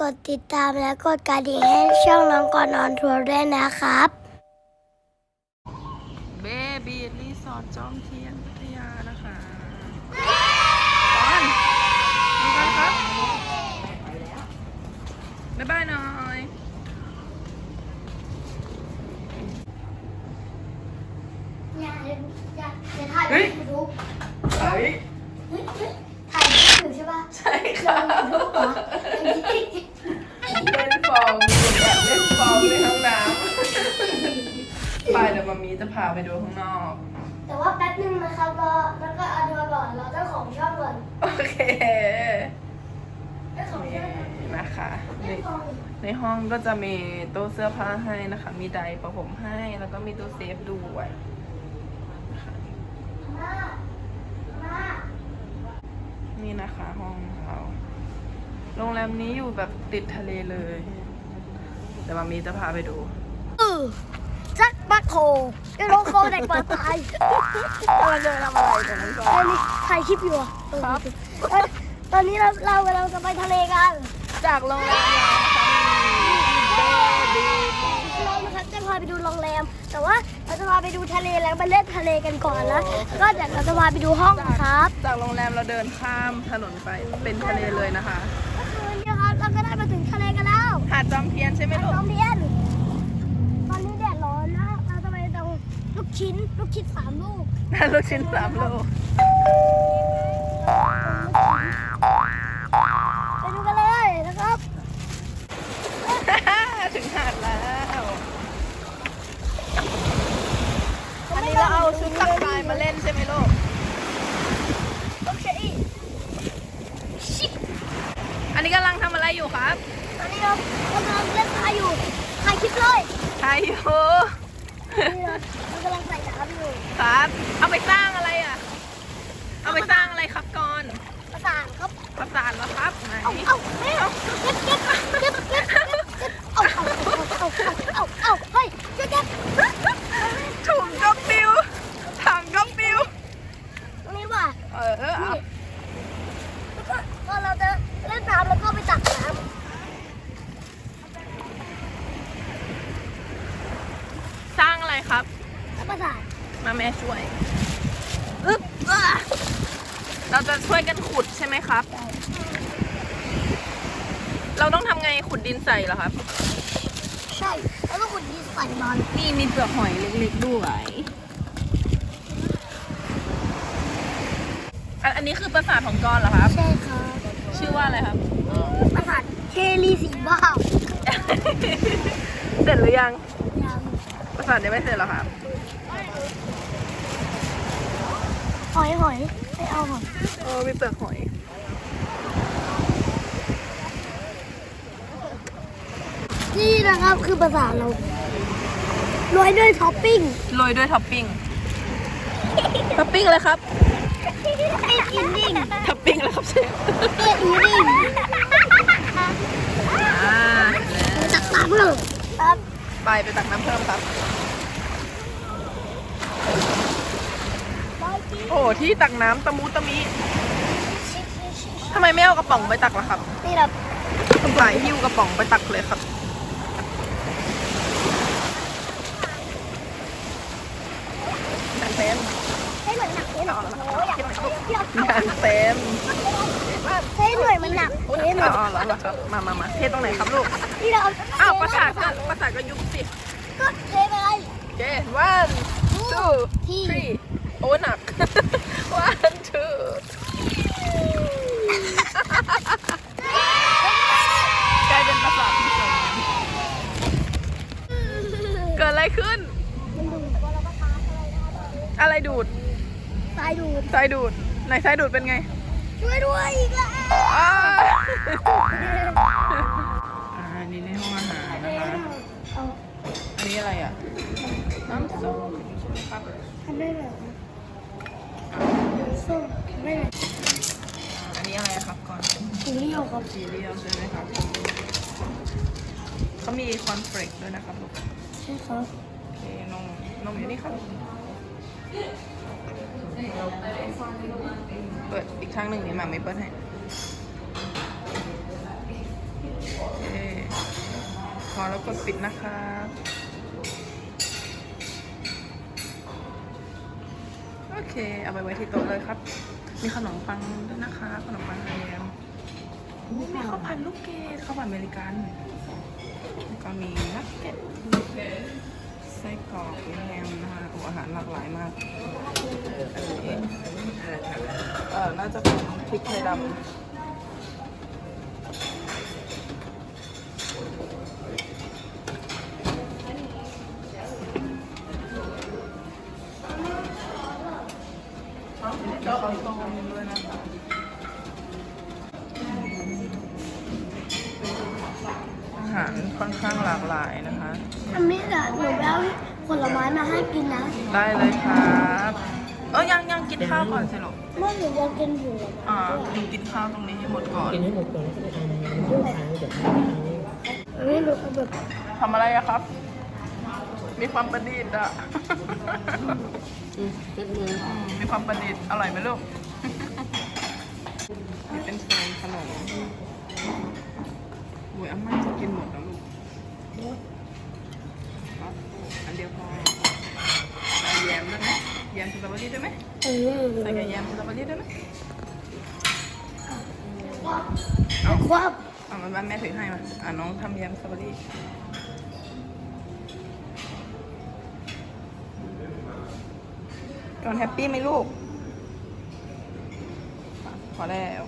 กดติดตามและกดกระดิ่งให้ช่องน้องก่อนนอนทัวร์ด้วยนะครับ เบบีรีสอร์ทจอมเทียนพัทยานะคะบอลมีกันครับบ๊ายบายหน่อยอย่าอย่าอย่าถ่ายเฮ้ยยูทูบเฮ้ยเฮ้ยเฮ้ยถ่ายอยู่ใช่ปะใช่ค่ะลงยูทูบเหร อเล่นฟองแบบเล่นฟองในห้องน้ำไปเดี๋ยวมามีจะพาไปดูข้างนอก แต่ว่าแป๊บนึงนะครับรอแล้วก็เอาดูก่อนรอเจ้าของช่องก่อนโอเคเจ้าของช่องก่อนนี่นะคะในเจ้าของในห้องก็จะมีตู้เสื้อผ้าให้นะคะ มีไดร์ประผมให้แล้วก็มีตู้เซฟด้วยนะคะมามานี่นะคะห้องเรา โรงแรมนี้อยู่แบบติดทะเลเลย แต่มามีจะพาไปดูเออจักบักโคเดี๋ยวโลโคเด็กปลาตายกำลังจะไปทำอะไรตรงนั้นก่อตอนนนี้ถ่ายคลิปอยู่อะเออครับเอ้ยตอนนี้เราเรากำลังจะไปทะเลกัน จากโรงแรมเรานะคะมีเบบีเรานะครับจะพาไปดูโรงแรม แต่ว่าเรา จะพาไปดูทะเลแล้วไปเล่นทะเลกันก่อนนะแล้ว ก็เดี๋ยวเราจะพาไปดูห้องครับ จากโรงแรมเราเดินข้ามถนนไปเป็นทะเลเลยนะคะก็คือวันนี้ครับเราก็ได้มาถึงทะเลกันแล้วหาดจอมเทียนใช่ไหมลูกโรงเรียนตอนนี้แดดร้อนนะเราจะไปตรงลูกชิ้นลูกชิ้นสามลูกลูกชิ้นสามโลไปดูกันเลยนะครับ ถึงหาดแล้วอันนี้เราเอาชุดตักทรายมาเล่นใช่ไหมลูก โอเคชิค อันนี้กำลังทำ อะไรอยู่ครับตอนนี้เรากำลังเล่นทรายอยู่ถ่ายคลิปเลยใช่อยู่นี่เราเรากำลังใส่น้ำอยู่ครับ เอาไปสร้างอะไรอะ เอาไปสร้างอะไรครับก่อนประสานครับประสานแล้วครับไหนเอาเอาเฮ้ยเอาเก็บเก็บเก็บเก็บเก็บเก็บเอาเอาเอาเอาเอาเอาเฮ้ยเก็บเก็บ ถุงก็ปิวถังก็ปิว ตรงนี้ว่ะ เออเออเอา แล้วก็พอเราจะเล่นน้ำแล้วก็ไปตักน้ สร้างอะไรครับำแล้วประสานมาแม่ช่วยอึ๊บอะเราจะช่วยกันขุดใช่ไหมครับ เราต้องทำไงขุดดินใส่เหรอครับ ใช่แล้วก็ขุดดินใส่นอนนี่มีเปลือกหอยเล็กๆด้วยอันอันนี้คือปราสาทของกรเหรอครับ ใช่ครับชื่อว่าอะไรครับ ประสานเคลีสีบ้าเสร็จหรือยังยัง ปราสาทยังไม่เสร็จเหรอครับ หอยหอยไม่เอาหอยเออมีเปลือกหอย นี่นะครับคือประสานเราโรยด้วยท็อปปิ้งโรยด้วยท็อปปิ้ง ท็อปปิ้งอะไรครับเอ็ดอินดิ้งท็อปปิ้งอะไรครับเชฟเอ็ดอินดิ้งอ่าจักตาเพิ่มครับ ไปไปตักน้ำเพิ่มครับ โอ้ที่ตักน้ำตะมูตะมิทำไมไม่เอากระป๋องไปตักล่ะครับนี่ครับสายหิ้วกระป๋องไปตักเลยครับงานเต็มให้หน่วยหนักให้หน่อยโอ้ยอยากอยากงานเต็มให้หน่วยมันหนักให้หน่อ๋วอยเหรอเหรอครับ มามามาเทตรงไหนครับลูกที่เราอ้าวประสาทก็ประสาทก็ยุบสิก็เทไปเลย โอเค one two three โอ้หนัก one two กลายเป็นประสาทที่สวยงามเกิดอะไร ขึ้นมันดูว่าเราก็ทาอะไรนะคะอะไรดูดสายดูดทรายดูดไหนทรายดูดเป็นไง ช่วยด้วยอีกแล้วอ่าอ่าอันนี้ในห้องอาหารนะคะเอาอันนี้อะไรอะ น้ำส้มใช่ไหมครับทำได้เหรอส้มทำได้เหรออ่าอันนี้อะไรอะครับก่อนสีเรียวครับซีเรียลใช่ไหมครับเขามีคอนเฟลกด้วยนะครับลูก ใช่ครับโอเคนมนมอยู่นี่ครับเปิดอีกครั้งหนึ่งนี่หมาไม่เปิดให้แล้วกดปิดนะคะโอเค เอาไปไว้ที่โต๊ะเลยครับ มีขนมปังด้วยนะคะ ขนมปังไฮแยมมีข้าวผัดลูกเกดข้าวผัดอเมริกันแล้ว ก็มีนักเก็ตไส้กรอกมีแฮมนะคะโอ้อาหารหลากหลายมากอันนี้เออน่าจะเป็นพริกไทยดำแล้วข้าวต้ม หลากหลายนะคะ อันนี้เดี๋ยวหนูไปเอาผลไม้มาให้กินนะ ได้เลยครับเออยังยังกินข้าวก่อนสิลูกเมื่อหนูจะกินผลอ่าไม้หนูกินข้าวตรงนี้ให้หมดก่อนกินให้หมดก่อนแล้วก็ไปทำงานเดี๋ยวค้างเดี๋ยวค้างอันนี้หนูก็แบบทำอะไรอะครับ มีความประดิษฐ์อะอืมแป๊บนึงอืมมีความประดิษฐ์อร่อยไหมลูกนี่เป็นโซนขนมโอ้ยอาม่าจะกินหมดแล้วลูกครับอันเดียวพอใส่แยมได้ไหมแยมสตรอเบอ รี่ได้ไหมเออใส่กับแยมสตรอเบอรี่ได้ไหมครับเอามาบ้านแม่ถือให้มาอะน้องทำแยมสตรอเบอรี่ก่อนแฮปปี้ไหมลูกอะพอแล้ว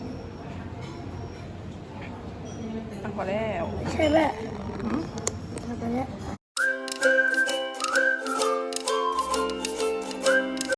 อะพอแล้ว ใช่ไหมหืมทำไปแล้ว